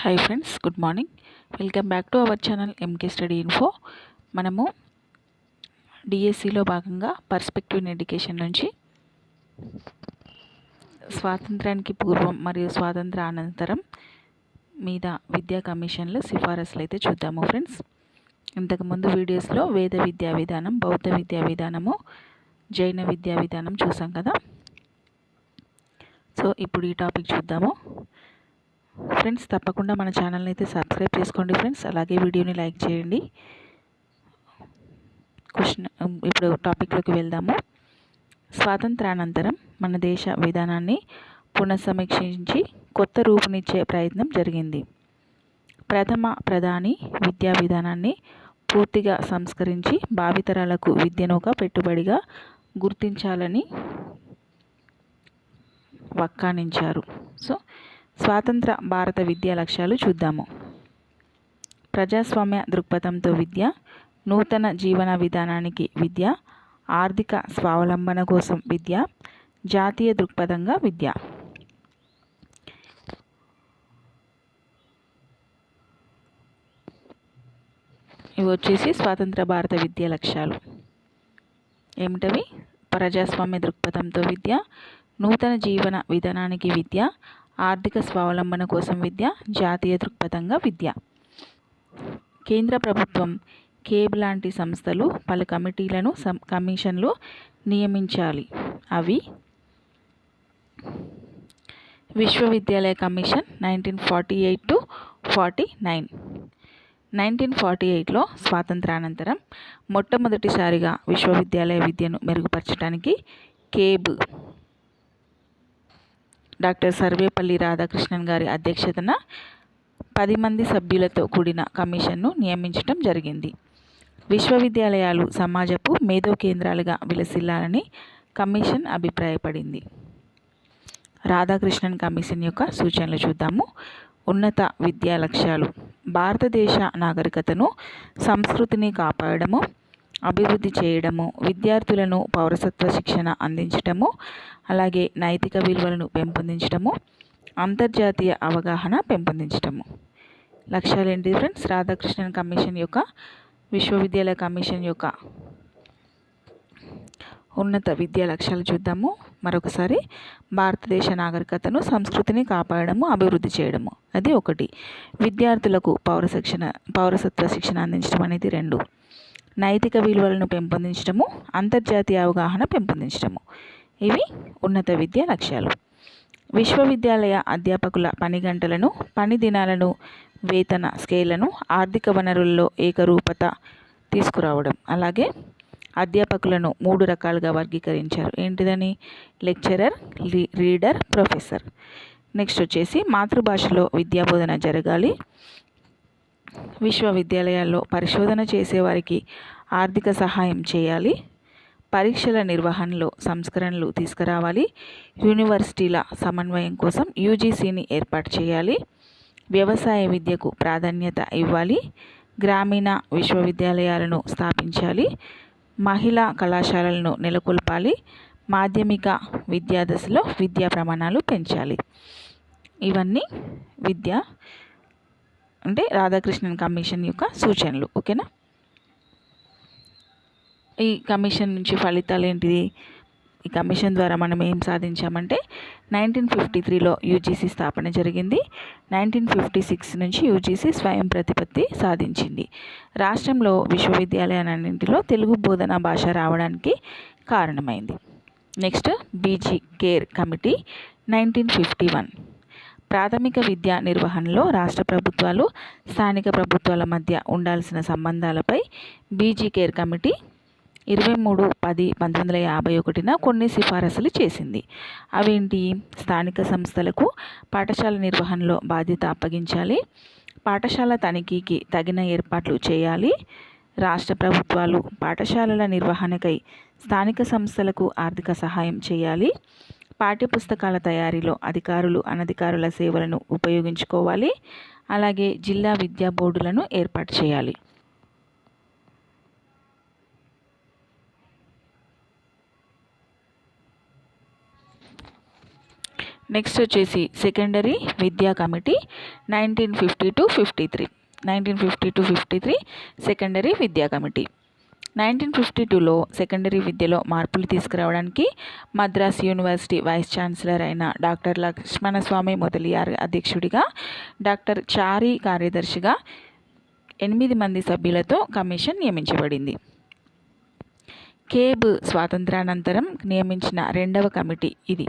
Hi friends good morning welcome back to our channel MK study info మనము డిఎస్సిలో భాగంగా perspective in education నుంచి స్వాతంత్రానికి పూర్వం మరియు స్వాతంత్ర అనంతరం మీద విద్యా కమిషన్లు సిఫారసులు అయితే చూద్దాము ఫ్రెండ్స్ ఇంతకుముందు వీడియోస్లో వేద విద్యా విధానం బౌద్ధ విద్యా విధానము జైన విద్యా విధానం చూసాం కదా. సో ఇప్పుడు ఈ టాపిక్ చూద్దాము. ఫ్రెండ్స్ తప్పకుండా మన ఛానల్ని అయితే సబ్స్క్రైబ్ చేసుకోండి ఫ్రెండ్స్. అలాగే వీడియోని లైక్ చేయండి. క్వశ్చన్ ఇప్పుడు టాపిక్లోకి వెళ్దాము. స్వాతంత్రానంతరం మన దేశ విధానాన్ని పునఃసమీక్షించి కొత్త రూపునిచ్చే ప్రయత్నం జరిగింది. ప్రథమ ప్రధాని విద్యా విధానాన్ని పూర్తిగా సంస్కరించి భావితరాలకు విద్యను ఒక పెట్టుబడిగా గుర్తించాలని వక్కానించారు సో స్వాతంత్ర భారత విద్యా లక్ష్యాలు చూద్దాము. ప్రజాస్వామ్య దృక్పథంతో విద్య నూతన జీవన విధానానికి విద్య ఆర్థిక స్వావలంబన కోసం విద్య జాతీయ దృక్పథంగా విద్య. ఇవి వచ్చేసి స్వాతంత్ర భారత విద్యా లక్ష్యాలు. ఏమిటవి? ప్రజాస్వామ్య దృక్పథంతో విద్య నూతన జీవన విధానానికి విద్య ఆర్థిక స్వావలంబన కోసం విద్య జాతీయ దృక్పథంగా విద్య. కేంద్ర ప్రభుత్వం కేబ్ లాంటి సంస్థలు పలు కమిటీలను కమిషన్లు నియమించాలి. అవి విశ్వవిద్యాలయ commission nineteen forty eight to forty nine. Nineteen forty ఎయిట్లో స్వాతంత్రానంతరం మొట్టమొదటిసారిగా విశ్వవిద్యాలయ విద్యను మెరుగుపరచడానికి కేబ్ డాక్టర్ సర్వేపల్లి రాధాకృష్ణన్ గారి అధ్యక్షతన పది మంది సభ్యులతో కూడిన కమిషన్ను నియమించడం జరిగింది. విశ్వవిద్యాలయాలు సమాజపు మేధో కేంద్రాలుగా విలసిల్లాలని కమిషన్ అభిప్రాయపడింది. రాధాకృష్ణన్ కమిషన్ యొక్క సూచనలు చూద్దాము. ఉన్నత విద్యా లక్ష్యాలు. భారతదేశ నాగరికతను సంస్కృతిని కాపాడము అభివృద్ధి చేయడము విద్యార్థులను పౌరసత్వ శిక్షణ అందించటము అలాగే నైతిక విలువలను పెంపొందించడము అంతర్జాతీయ అవగాహన పెంపొందించటము. లక్ష్యాలు ఏంటి ఫ్రెండ్స్? రాధాకృష్ణన్ కమిషన్ యొక్క విశ్వవిద్యాలయ కమిషన్ యొక్క ఉన్నత విద్యా లక్ష్యాలు చూద్దాము. మరొకసారి భారతదేశ నాగరికతను సంస్కృతిని కాపాడము అభివృద్ధి చేయడము. అది ఒకటి. విద్యార్థులకు పౌర శిక్షణ పౌరసత్వ శిక్షణ అందించడం అనేది రెండు. నైతిక విలువలను పెంపొందించడము అంతర్జాతీయ అవగాహన పెంపొందించడము. ఇవి ఉన్నత విద్యా లక్ష్యాలు. విశ్వవిద్యాలయ అధ్యాపకుల పని గంటలను పని దినాలను వేతన స్కేళ్ళను ఆర్థిక వనరుల్లో ఏకరూపత తీసుకురావడం. అలాగే అధ్యాపకులను మూడు రకాలుగా వర్గీకరించారు. ఏంటిదని? Lecturer reader professor. నెక్స్ట్ వచ్చేసి మాతృభాషలో విద్యాబోధన జరగాలి. విశ్వవిద్యాలయాల్లో పరిశోధన చేసేవారికి ఆర్థిక సహాయం చేయాలి. పరీక్షల నిర్వహణలో సంస్కరణలు తీసుకురావాలి. యూనివర్సిటీల సమన్వయం కోసం యూజీసీని ఏర్పాటు చేయాలి. వ్యవసాయ విద్యకు ప్రాధాన్యత ఇవ్వాలి. గ్రామీణ విశ్వవిద్యాలయాలను స్థాపించాలి. మహిళా కళాశాలలను నెలకొల్పాలి. మాధ్యమిక విద్యాదశలో విద్యా ప్రమాణాలు పెంచాలి. ఇవన్నీ విద్య అంటే రాధాకృష్ణన్ కమిషన్ యొక్క సూచనలు ఓకేనా? ఈ కమిషన్ నుంచి ఫలితాలు ఏంటిది? ఈ కమిషన్ ద్వారా మనం ఏం సాధించామంటే నైన్టీన్ ఫిఫ్టీ త్రీలో యూజీసీ స్థాపన జరిగింది. నైన్టీన్ ఫిఫ్టీ సిక్స్ నుంచి యూజీసీ స్వయం ప్రతిపత్తి సాధించింది. రాష్ట్రంలో విశ్వవిద్యాలయాలన్నింటిలో తెలుగు బోధనా భాష రావడానికి కారణమైంది. Next BG Kher committee nineteen fifty one. ప్రాథమిక విద్యా నిర్వహణలో రాష్ట్ర ప్రభుత్వాలు స్థానిక ప్రభుత్వాల మధ్య ఉండాల్సిన సంబంధాలపై బీజీ కేర్ కమిటీ ఇరవై మూడు పది పంతొమ్మిది వందల యాభై ఒకటిన కొన్ని సిఫారసులు చేసింది. అవేంటి? స్థానిక సంస్థలకు పాఠశాల నిర్వహణలో బాధ్యత అప్పగించాలి పాఠశాల తనిఖీకి తగిన ఏర్పాట్లు చేయాలి రాష్ట్ర ప్రభుత్వాలు పాఠశాలల నిర్వహణకై స్థానిక సంస్థలకు ఆర్థిక సహాయం చేయాలి పాఠ్యపుస్తకాల తయారీలో అధికారులు అనధికారుల సేవలను ఉపయోగించుకోవాలి. అలాగే జిల్లా విద్యా బోర్డులను ఏర్పాటు చేయాలి. నెక్స్ట్ వచ్చేసి సెకండరీ విద్యా committee nineteen fifty to fifty three. Nineteen fifty to fifty three secondary విద్యా కమిటీ. నైన్టీన్ ఫిఫ్టీ టూలో సెకండరీ విద్యలో మార్పులు తీసుకురావడానికి మద్రాస్ యూనివర్సిటీ వైస్ ఛాన్సలర్ అయిన డాక్టర్ లక్ష్మణస్వామి మొదలియార్ అధ్యక్షుడిగా డాక్టర్ చారి కార్యదర్శిగా ఎనిమిది మంది సభ్యులతో కమిషన్ నియమించబడింది. కేబ్ స్వాతంత్రానంతరం నియమించిన రెండవ కమిటీ ఇది.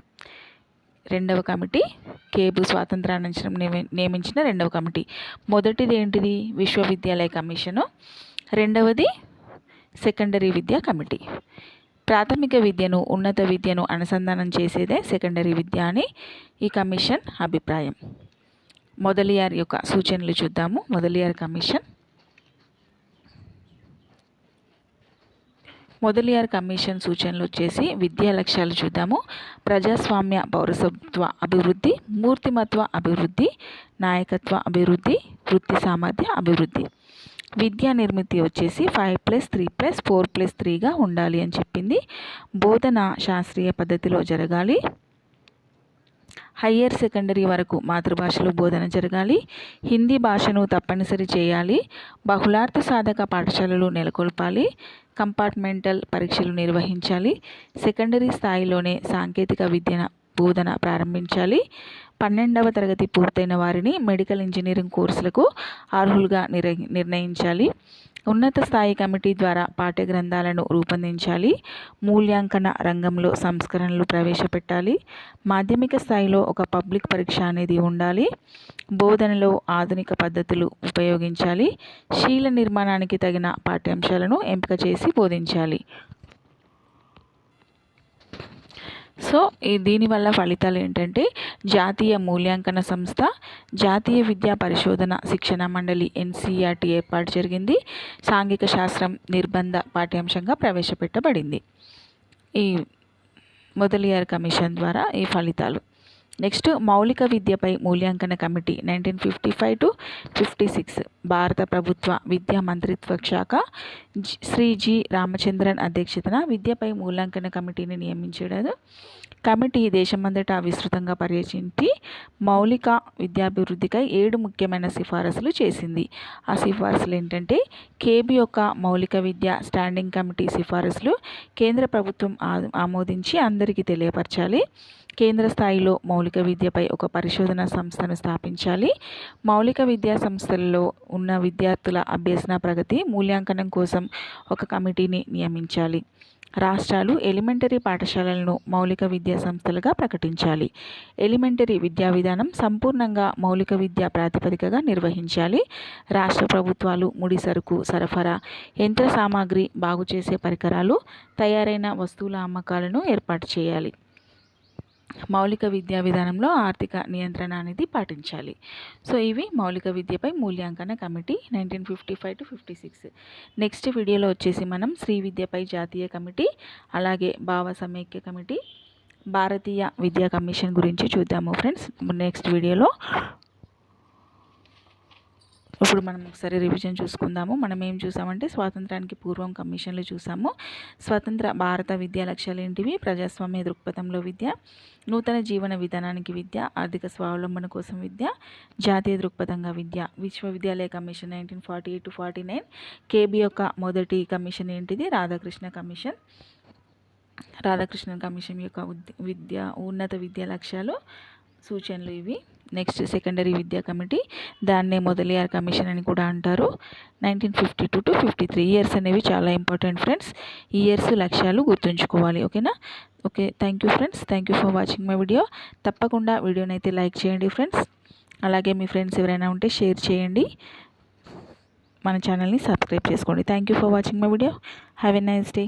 రెండవ కమిటీ కేబు స్వాతంత్రానంతరం నియమించిన రెండవ కమిటీ. మొదటిది ఏంటిది? విశ్వవిద్యాలయ కమిషను. రెండవది సెకండరీ విద్యా కమిటీ. ప్రాథమిక విద్యను ఉన్నత విద్యను అనుసంధానం చేసేదే సెకండరీ విద్య అని ఈ కమిషన్ అభిప్రాయం. మొదలియార్ యొక్క సూచనలు చూద్దాము. మొదలియార్ కమిషన్. మొదలియార్ కమిషన్ సూచనలు వచ్చేసి విద్యా లక్ష్యాలు చూద్దాము. ప్రజాస్వామ్య పౌరసత్వ అభివృద్ధి మూర్తిమత్వ అభివృద్ధి నాయకత్వ అభివృద్ధి వృత్తి సామర్థ్య అభివృద్ధి. విద్యా నిర్మితి వచ్చేసి five plus three plus four plus త్రీగా ఉండాలి అని చెప్పింది. బోధన శాస్త్రీయ పద్ధతిలో జరగాలి. హయ్యర్ సెకండరీ వరకు మాతృభాషలో బోధన జరగాలి. హిందీ భాషను తప్పనిసరి చేయాలి. బహుళార్థ సాధక పాఠశాలలు నెలకొల్పాలి. కంపార్ట్మెంటల్ పరీక్షలు నిర్వహించాలి. సెకండరీ స్థాయిలోనే సాంకేతిక విద్యను బోధన ప్రారంభించాలి. పన్నెండవ తరగతి పూర్తయిన వారిని మెడికల్ ఇంజనీరింగ్ కోర్సులకు అర్హులుగా నిర్ణయించాలి. ఉన్నత స్థాయి కమిటీ ద్వారా పాఠ్య గ్రంథాలను రూపొందించాలి. మూల్యాంకన రంగంలో సంస్కరణలు ప్రవేశపెట్టాలి. మాధ్యమిక స్థాయిలో ఒక పబ్లిక్ పరీక్ష అనేది ఉండాలి. బోధనలో ఆధునిక పద్ధతులు ఉపయోగించాలి. శీల నిర్మాణానికి తగిన పాఠ్యాంశాలను ఎంపిక చేసి బోధించాలి. సో ఈ దీనివల్ల ఫలితాలు ఏంటంటే జాతీయ మూల్యాంకన సంస్థ జాతీయ విద్యా పరిశోధన శిక్షణ మండలి ఎన్సీఆర్టీ ఏర్పాటు జరిగింది. సాంఘిక శాస్త్రం నిర్బంధ పాఠ్యాంశంగా ప్రవేశపెట్టబడింది. ఈ మొదలియార్ కమిషన్ ద్వారా ఈ ఫలితాలు నెక్స్ట్ మౌలిక విద్యపై మూల్యాంకన committee nineteen fifty five to fifty six. భారత ప్రభుత్వ విద్యా మంత్రిత్వ శాఖ శ్రీ జి రామచంద్రన్ అధ్యక్షతన విద్యపై మూల్యాంకన కమిటీని నియమించడం. కమిటీ దేశమంతటా విస్తృతంగా పర్యటించి మౌలిక విద్యాభివృద్ధికై ఏడు ముఖ్యమైన సిఫారసులు చేసింది. ఆ సిఫారసులు ఏంటంటే కేబీ యొక్క మౌలిక విద్య స్టాండింగ్ కమిటీ సిఫారసులు కేంద్ర ప్రభుత్వం ఆమోదించి అందరికీ తెలియపరచాలి. కేంద్ర స్థాయిలో మౌలిక విద్యపై ఒక పరిశోధన సంస్థను స్థాపించాలి. మౌలిక విద్యా సంస్థలలో ఉన్న విద్యార్థుల అభ్యసన ప్రగతి మూల్యాంకనం కోసం ఒక కమిటీని నియమించాలి. రాష్ట్రాలు ఎలిమెంటరీ పాఠశాలలను మౌలిక విద్యా సంస్థలుగా ప్రకటించాలి. ఎలిమెంటరీ విద్యా విధానం సంపూర్ణంగా మౌలిక విద్యా ప్రాతిపదికగా నిర్వహించాలి. రాష్ట్ర ప్రభుత్వాలు ముడి సరుకు సరఫరా యంత్ర సామాగ్రి బాగు చేసే పరికరాలు తయారైన వస్తువుల అమ్మకాలను ఏర్పాటు చేయాలి. మౌలిక విద్యా విధానంలో ఆర్థిక నియంత్రణ అనేది పాటించాలి. సో ఇవి మౌలిక విద్యపై మూల్యాంకన committee nineteen fifty five to fifty six. Next వీడియోలో వచ్చేసి మనం శ్రీ విద్యపై జాతీయ కమిటీ అలాగే భావ సమైక్య కమిటీ భారతీయ విద్యా కమిషన్ గురించి చూద్దాము ఫ్రెండ్స్. నెక్స్ట్ వీడియోలో ఇప్పుడు మనం ఒకసారి రివిజన్ చూసుకుందాము. మనం ఏం చూసామంటే స్వాతంత్రానికి పూర్వం కమిషన్లు చూసాము. స్వతంత్ర భారత విద్యా లక్ష్యాలు ఏంటివి? ప్రజాస్వామ్య దృక్పథంలో విద్య నూతన జీవన విధానానికి విద్య ఆర్థిక స్వావలంబన కోసం విద్య జాతీయ దృక్పథంగా విద్య విశ్వవిద్యాలయ commission nineteen forty eight to forty nine KB యొక్క మొదటి కమిషన్ ఏంటిది? రాధాకృష్ణ కమిషన్. రాధాకృష్ణ కమిషన్ యొక్క విద్య ఉన్నత విద్యా లక్ష్యాలు సూచనలు ఇవి. నెక్స్ట్ సెకండరీ విద్యా కమిటీ దాన్నే మొదలియార్ కమిషన్ అని కూడా అంటారు. Nineteen fifty two to fifty three years అనేవి చాలా ఇంపార్టెంట్ ఫ్రెండ్స్ ఈ ఇయర్స్ లక్ష్యాలు గుర్తుంచుకోవాలి ఓకేనా? Okay thank you friends thank you for watching my video తప్పకుండా వీడియోని అయితే లైక్ చేయండి ఫ్రెండ్స్ అలాగే మీ ఫ్రెండ్స్ ఎవరైనా ఉంటే షేర్ చేయండి. మన ఛానల్ని సబ్స్క్రైబ్ చేసుకోండి. Thank you for watching my video have a nice day